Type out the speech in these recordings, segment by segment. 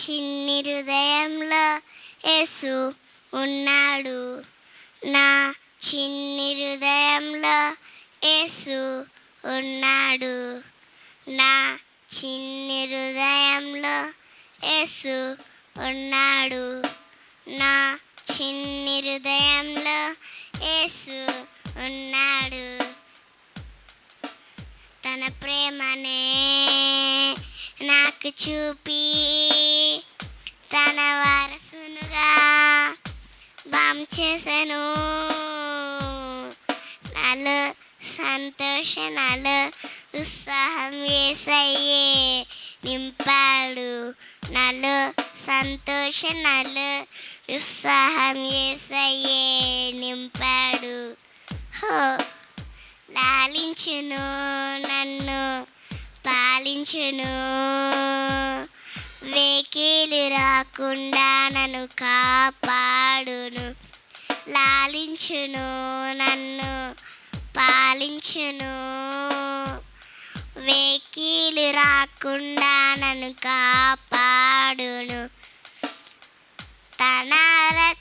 చిన్ని హృదయంలో యేసు ఉన్నాడు. నా చిన్ని హృదయంలో యేసు ఉన్నాడు. నా చిన్ని హృదయంలో యేసు ఉన్నాడు. నా చిన్ని హృదయంలో యేసు ఉన్నాడు. తన ప్రేమనే నాకు చూపి చేశాను. నాలో సంతోష నాలో ఉత్సాహం వేసయ్యే నింపాడు. నాలో సంతోష నాలో ఉత్సాహం వేసయ్యే నింపాడు. హో లాలించును నన్ను పాలించును. వేకీలు రాకుండా నన్ను కాపాడును. లాలించును నన్ను పాలించును. వేకీలు రాకుండా నన్ను కాపాడును. తన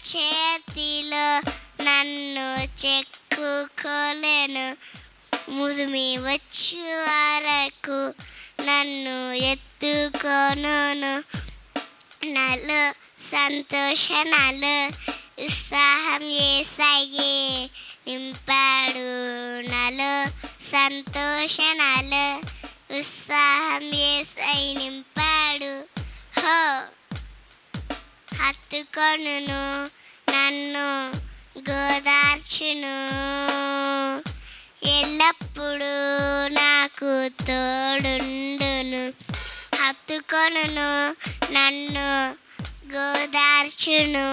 చేతిలో నన్ను చెక్కుకోలేను. ముదిమి వచ్చు వరకు నన్ను ఎత్తుకొను నలు సంతోష నలు ఉత్సాహం ఏసయ్యే నింపాడు నాలో సంతోషణాలు ఉత్సాహం ఏసై నింపాడు. హో హత్తుకొనును నన్ను గోదార్చును. ఎల్లప్పుడూ నాకు తోడుండును. హత్తుకొనును నన్ను గోదార్చును.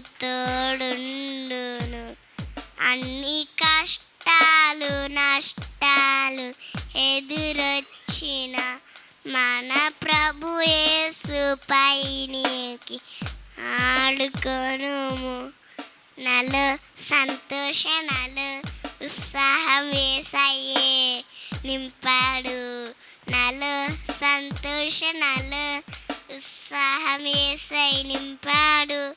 తోడుండును అన్ని కష్టాలు నష్టాలు ఎదురొచ్చిన మన ప్రభు యేసు పైనికి ఆడుకొనుము. నలు సంతోష నలు ఉత్సాహం వేసయ్యే నింపాడు. నలు సంతోష నలు ఉత్సాహం వేసై నింపాడు.